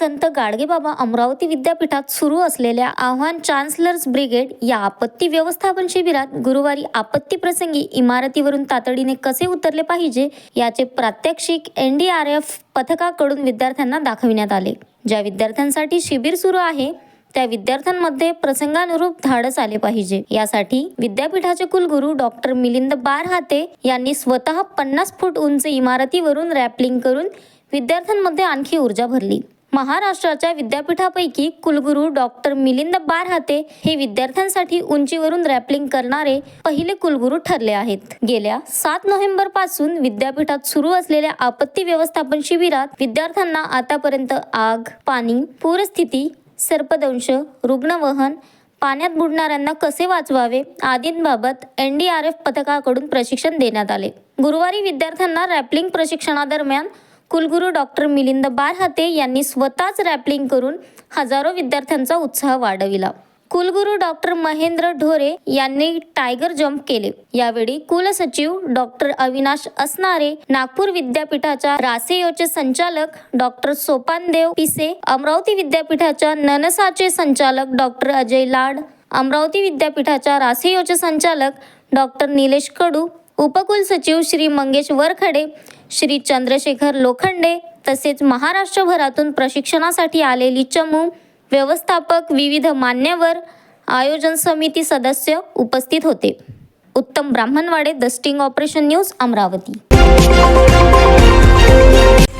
संत गाडगेबाबा अमरावती विद्यापीठात सुरू असलेल्या आव्हान चान्सलर्स ब्रिगेड या आपत्ती व्यवस्थापन शिबिरात गुरुवारी आपत्ती प्रसंगी इमारतीवरून तातडीने कसे उतरले पाहिजे याचे प्रात्यक्षिक एन डी आर एफ पथकाकडून विद्यार्थ्यांना दाखविण्यात आले. ज्या विद्यार्थ्यांसाठी शिबिर सुरू आहे त्या विद्यार्थ्यांमध्ये प्रसंगानुरूप धाडस आले पाहिजे. यासाठी विद्यापीठाचे कुलगुरू डॉक्टर मिलिंद बारहाते यांनी स्वतः पन्नास फूट उंच इमारतीवरून रॅपलिंग करून विद्यार्थ्यांमध्ये आणखी ऊर्जा भरली. महाराष्ट्राच्या विद्यापीठापैकी कुलगुरू डॉक्टर मिलिंद बारहाते हे विद्यार्थ्यांसाठी उंचीवरून रॅपलिंग करणारे पहिले कुलगुरू ठरले आहेत. गेल्या सात नोव्हेंबरपासून विद्यापीठात सुरू असलेल्या आपत्ती व्यवस्थापन शिबिरात विद्यार्थ्यांना आतापर्यंत आग पाणी पूरस्थिती सर्पदंश रुग्णवहन पाण्यात बुडणाऱ्यांना कसे वाचवावे आदींबाबत एन डी आर एफ पथकाकडून प्रशिक्षण देण्यात आले. गुरुवारी विद्यार्थ्यांना रॅपलिंग प्रशिक्षणादरम्यान कुलगुरू डॉक्टर मिलिंद बारहाते यांनी स्वतःच रॅपलिंग करून हजारो विद्यार्थ्यांचा उत्साह वाढविला. कुलगुरू डॉक्टर महेंद्र ढोरे यांनी टायगर जम्प केले. यावेळी कुलसचिव डॉक्टर अविनाश असणारे नागपूर विद्यापीठाच्या रासेयोचे संचालक डॉक्टर सोपानदेव पिसे अमरावती विद्यापीठाच्या ननसाचे संचालक डॉक्टर अजय लाड अमरावती विद्यापीठाच्या रासेयोचे संचालक डॉक्टर निलेश कडू उपकुलसचिव श्री मंगेश वरखडे श्री चंद्रशेखर लोखंडे तसेच महाराष्ट्रभरातून प्रशिक्षणासाठी आलेली चमू व्यवस्थापक विविध मान्यवर आयोजन समिती सदस्य उपस्थित होते. Uttam Brahmanwade the sting operation news Amravati.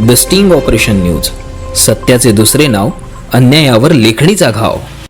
The sting operation news. सत्याचे दुसरे नाव अन्यायावर लेखणीचा घाव.